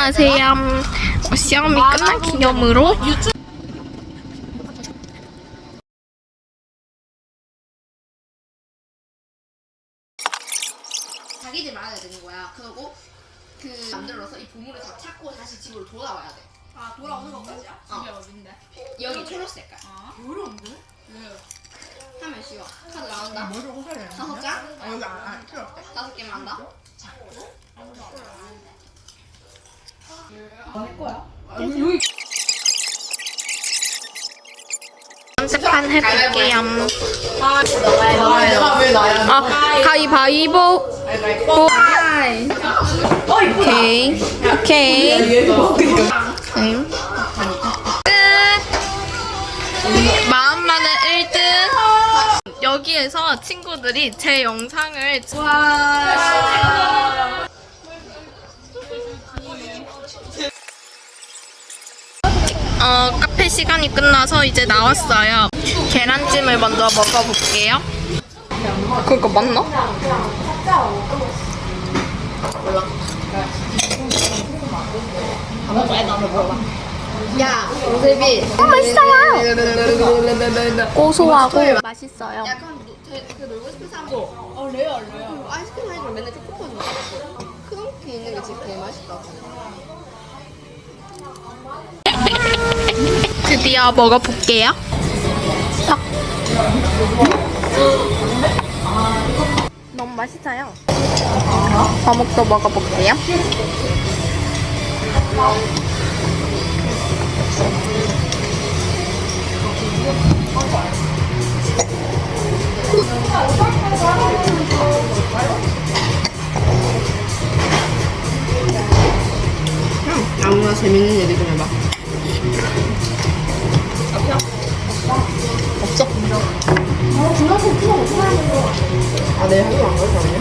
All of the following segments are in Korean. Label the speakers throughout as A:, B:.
A: 안녕하세요. 어, 시험이 끝난 기념으로
B: 자기들 말아야 되는 거야. 그러고 그 만들어서 이 보물을 다 찾고 다시 집으로 돌아와야 돼.
C: 아 돌아오는 것까지야?
B: 어.
C: 집이 어딘데?
B: 여기 초록 색깔.
C: 아 어려운데? 왜?
B: 하면 쉬워. 카드 나온다.
C: 머리를 호사야 되는
B: 다섯 장?
C: 아 여기 안, 안 필요 없대
B: 다섯 개만 한다.
A: 연습판 해볼게요. 아, 가위바위보. 보. 오케이. 오케이. 네. 끝. 마음만은 1등. 여기에서 친구들이 제 영상을 어, 시간이 끝나서 이제 나왔어요. 계란찜을 먼저 먹어볼게요. 그거 맞나?
B: 야, 오세비.
A: 맛있어요. 고소하고 맛있어요.
B: 약간 노- 되- 그 놀고 싶은 사람. 어, 레어, 레어. 아이스크림 하이를 맨날 초코파이 먹어. 크런키 있는 게 진짜 개맛있다.
A: 드디어 먹어볼게요. 딱. 너무 맛있어요. 어묵도 먹어볼게요.
B: 아무나 재밌 는 얘기 좀 해봐. 없어? 아, 내일 학교 안 가서 아니야?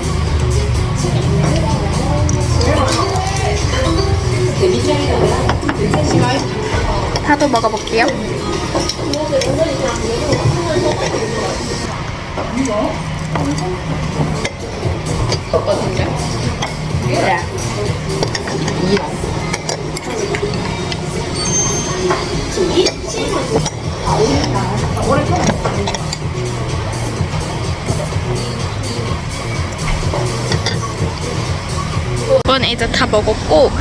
A: 파도 먹어볼게요. 이 이제 다 먹었고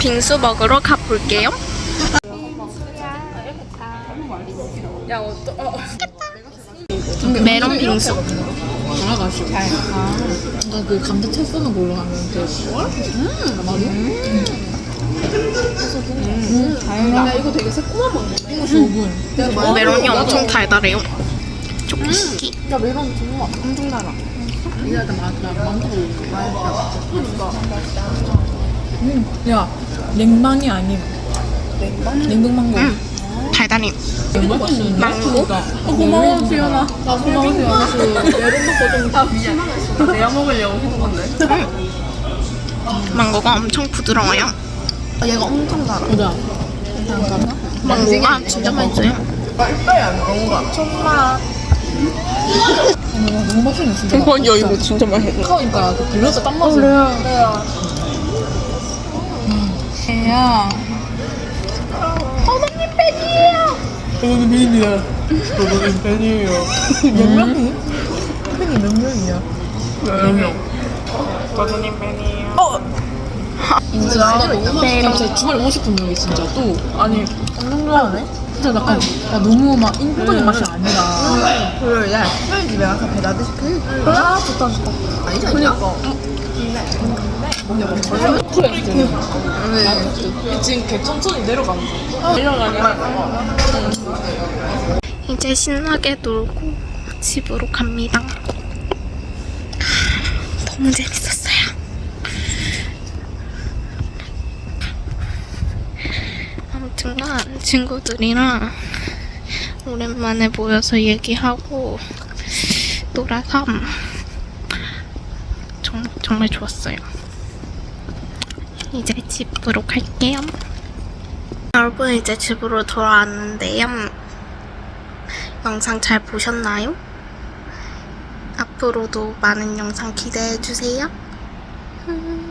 A: 빙수 먹으러 가볼게요. 메론 빙수.
D: 뭔가 그 감자 채 쓰는 걸로 돼. 음, 말이야? 음, 다행이다. 이거 되게 새콤한 방법. 이거 5분.
A: 메론이 엄청 달달해요. 초코시키.
D: 야, 메론 정말 엄청 달아. 이거 맛있다. 음, 야, 냉망이 아님. 냉망? 냉동망고.
A: 음, 달달해. 망고?
D: 어, 고마워, 지연아. 나 고마워, 지연아. 그 메론 먹고 좀 다. 미안했어. 내가 먹으려고 해준 건데.
A: 망고가 엄청 부드러워요.
B: 아, 얘가 엄청 달아.
D: 잠깐만.
A: 망고가 진짜 맛있어요.
D: 어, 너무 맛있네, 진짜.
A: 야 이거 진짜 맛있어.
D: 그러니까 그 밸런스 딱 맞아. 그래요. 야. 어머님 팬이에요. 어머님 팬이야. 어머님 팬이에요. 몇 명이? 팬이 몇 명이야? 몇 명?
A: 버드님 팬이에요.
D: 진짜 진짜 주말에 오고 싶은 여기 진짜 또 아니 엄청 좋아하네. 진짜 약간 야, 너무 막 인పు적인 맛이 아니라.
B: 토요일 날 토요일 집에 가서 배달도 시켜.
D: 아 좋다 좋다. 지금 개 천천히 내려가는 거. 내려가냐?
A: 이제 신나게 놀고 집으로 갑니다. 너무 재밌었어 요. 아무튼간 친구들이랑 오랜만에 모여서 얘기하고 놀아서 정, 정말 좋았어요. 이제 집으로 갈게요. 여러분 이제 집으로 돌아왔는데요. 영상 잘 보셨나요? 앞으로도 많은 영상 기대해 주세요. 음.